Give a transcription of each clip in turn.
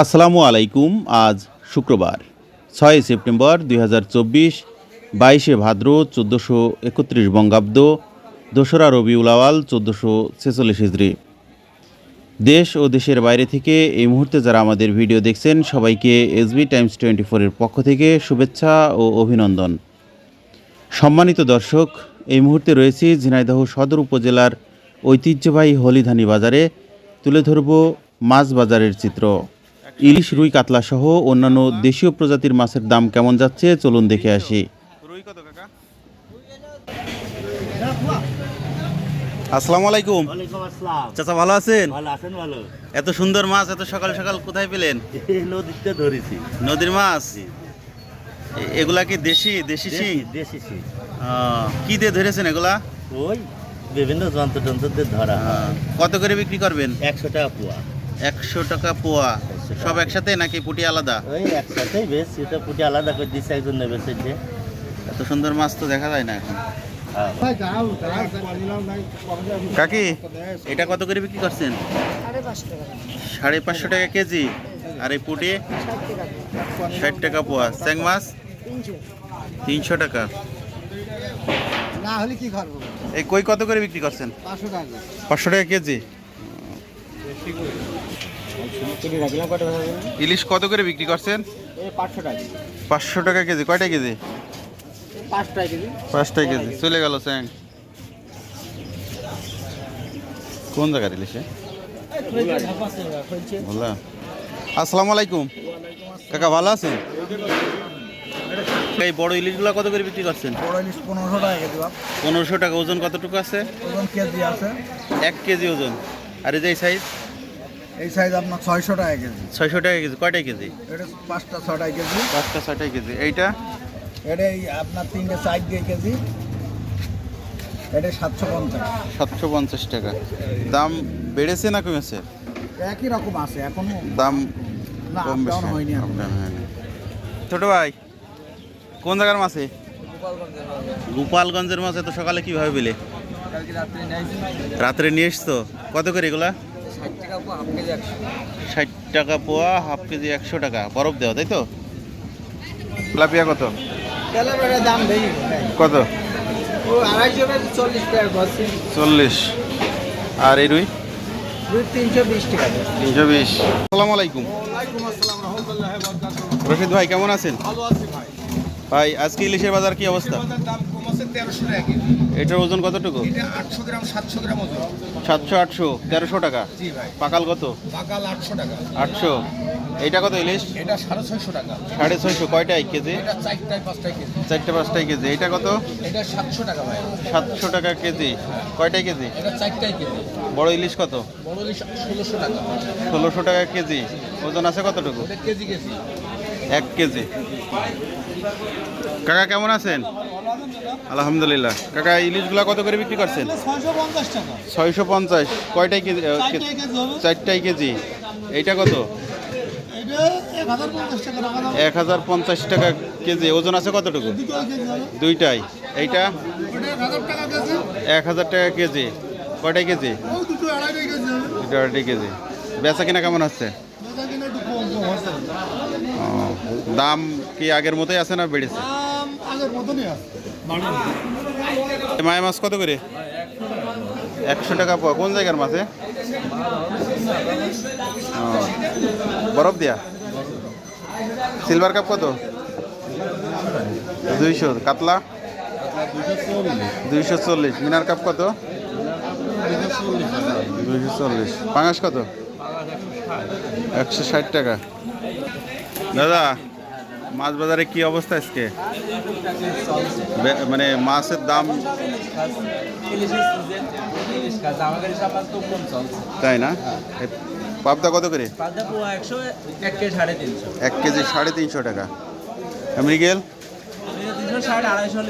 আসসালামু আলাইকুম, আজ শুক্রবার, ছয় সেপ্টেম্বর দুই হাজার চব্বিশ, বাইশে ভাদ্র চোদ্দোশো একত্রিশ বঙ্গাব্দ, দোসরা রবিউল আওয়াল চোদ্দোশো ছেচল্লিশ হিজড়ি দেশ ও দেশের বাইরে থেকে এই মুহূর্তে যারা আমাদের ভিডিও দেখছেন, সবাইকে এসবি টাইমস টোয়েন্টি ফোরের পক্ষ থেকে শুভেচ্ছা ও অভিনন্দন। সম্মানিত দর্শক, এই মুহূর্তে রয়েছি ঝিনাইদহ সদর উপজেলার ঐতিহ্যবাহী হলিধানি বাজারে, তুলে ধরব মাছ বাজারের চিত্র। ইলিশ রুই কাতলা সহ অন্যান্য দেশীয় প্রজাতির মাছের দাম কেমন যাচ্ছে? চলুন দেখে আসি। আসসালামু আলাইকুম। চাচা ভালো আছেন? এত সুন্দর মাছ এত সকাল সকাল কোথায় পেলেন? নদীতে ধরেছি। নদীর মাছ? এগুলা কি দেশি দেশি শিং? দেশি শিং। কি দিয়ে ধরেছেন এগুলা? ওই বিভিন্ন যন্ত্র টন্ত্র দিয়ে ধরা কত করে বিক্রি করবেন? একশো টাকা পোয়া। একশো টাকা পোয়া। সব একসাথে নাকি পুটি আলাদা? ওই একসাথেই বেশ এটা পুটি আলাদা করে দিচ্ছে একজন নেবে সেটা। এত সুন্দর মাছ তো দেখা যায় না এখন। কাকি এটা কত করে বিক্রি করছেন? সাড়ে পাঁচশো টাকা। কেজি। আর এই পুটি? ষাট টাকা পোয়া। চ্যাং মাছ? তিনশো। তিনশো টাকা। না হলে কি করব এই কই কত করে বিক্রি করছেন? পাঁচশো টাকা। পাঁচশো টাকা কেজি? ইলিশ কত করে বিক্রি করছেন? পাঁচশো টাকা কেজি। কয়টা কেজি? পাঁচ কেজি। পাঁচটা কেজি চলে গেল স্যাং কোন জায়গার ইলিশে বললা আসসালামু আলাইকুম। কাকা ভালো আছেন? এই বড় ইলিশগুলো কত করে বিক্রি করছেন? বড় ইলিশ পনেরোশো টাকা কেজি পনেরোশো টাকা ওজন কতটুকু আছে? ওজন কেজি আছে। এক কেজি ওজন। আর এই যে সাইজ? এই সাইজ আপনার ছয়শো টাকা কেজি। ছয়শো টাকা কেজি কয়টাই কেজি? এটা পাঁচটা ছটাই কেজি। পাঁচটা ছয়টাই কেজি। এইটা? এটা এই আপনার তিনটে সাইজ দিয়ে কেজি। এটা সাতশো পঞ্চাশ। সাতশো পঞ্চাশ টাকা। দাম বেড়েছে না কমেছে? একই রকম আছে এখন দাম কম বেশি। হয়নি। ছোট ভাই কোন জায়গার মাছে? গোপালগঞ্জের মাছ। এত সকালে কীভাবে পেলে? রাত্রে নিয়ে এসছো? কত করে এগুলা? ষাট টাকা পোয়া হাফ কেজি একশো। টাকা বরফ দেওয়া তাই তো? লাপিয়া কত? দাম কত? ও চল্লিশ আর এই রুই? তিনশো বিশ আসসালামু আলাইকুম। রশিদ ভাই কেমন আছেন? ভাই। ভাই আজকে ইলিশের বাজার কি অবস্থা? এটার তেরোশো টাকা ওজন কতটুকু? এটা আটশো গ্রাম সাতশো গ্রাম ওজন। সাতশো আটশো তেরোশো টাকা? জি ভাই। পাকাল কত? বাকাল আটশো টাকা। আটশো। এইটা কত ইলিশ? এটা সাড়ে ছয়শো টাকা। সাড়ে ছয়শো। কয়টা কেজি? এটা চারটায় পাঁচটায় কেজি। চারটে এইটা কত? এটা সাতশো টাকা ভাই। সাতশো টাকা কেজি। কয়টাই কেজি? এটা চারটায় কেজি। বড় ইলিশ কত? বড় ইলিশ ষোলোশো টাকা। ষোলোশো টাকা কেজি। ওজন আছে কতটুকু? KG KG. এক কেজি। কাকা কেমন আছেন? আলহামদুলিল্লাহ। কাকা ইলিশগুলা কত করে বিক্রি করছেন? ছয়শো পঞ্চাশ কয়টাই কেজি চারটাই কেজি এইটা কত? এক হাজার পঞ্চাশ টাকা কেজি। ওজন আছে কতটুকু? দুইটাই এইটা? এক হাজার টাকা কেজি। কয়টাই কেজি। দুটো আড়াই কেজি বেচা কিনা কেমন হচ্ছে? দাম কি আগের মতোই আছে না বেড়েছে দাম আগের মতনই আছে মায়া মাছ কত করে? একশো টাকা পোয়া। কোন জায়গার মাছে বরফ দিয়া? সিলভার কাপ কত? দুইশো। কাতলা? দুইশো চল্লিশ। মিনার কাপ কত? দুইশো চল্লিশ। পাঙাশ কত? একশো ষাট টাকা। দাদা মাছ বাজারে কি অবস্থা আজকে? মানে মাছের দাম? তাই না? পাবদা কত করে? এক কেজি সাড়ে তিনশো। টাকা।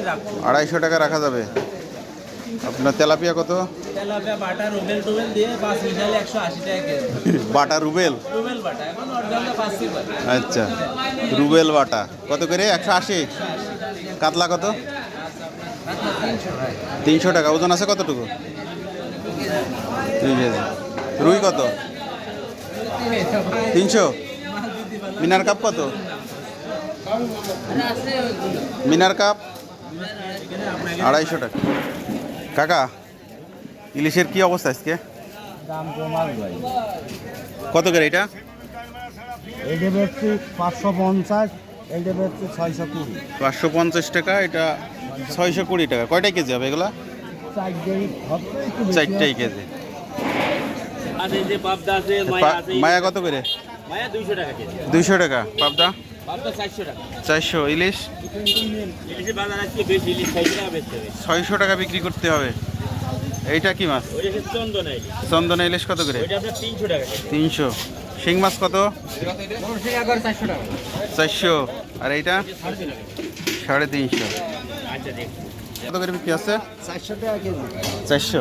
রাখব। আড়াইশো টাকা রাখা যাবে। আপনার তেলাপিয়া কত? তেলাপিয়া বাটা রুবেল টুবেল দিয়ে পাঁচ মিশালে একশো আশি টাকা কেজি। বাটা রুবেল? রুবেল বাটা এখন অরিজিনালটা পাঁচ আচ্ছা রুবেল বাটা। কত করে? একশো আশি? কাতলা কত? তিনশো টাকা। ওজন আছে কতটুকু? দুই কেজি। রুই কত? তিনশো। মিনার কাপ কত? Mirror carp? আড়াইশো টাকা। কাকা ইলিশের কি অবস্থা আজকে? দাম কমাল ভাই। কত করে এটা? এইটা বেচছি পাঁচশো পঞ্চাশ এইটা বেচছি ছয়শো কুড়ি। পাঁচশো পঞ্চাশ টাকা এটা ছয়শো কুড়ি টাকা। কয়টাই কেজি হবে এগুলা? চারটেই কেজি মায়া কত করে? দুইশো টাকা কেজি। দুইশো টাকা। পাবদা? পাবদা চারশো। ইলিশ? ইলিশের বাজার আজকে বেশি ইলিশ ছয়শো টাকা বেচতে হবে। ছয়শো টাকা বিক্রি করতে হবে। এইটা কি মাছ? চন্দন ইলিশ কত করে? তিনশো শিং মাছ কত? চারশো। আর এইটা? সাড়ে তিনশো। আচ্ছা কত করে বিক্রি আছে চারশো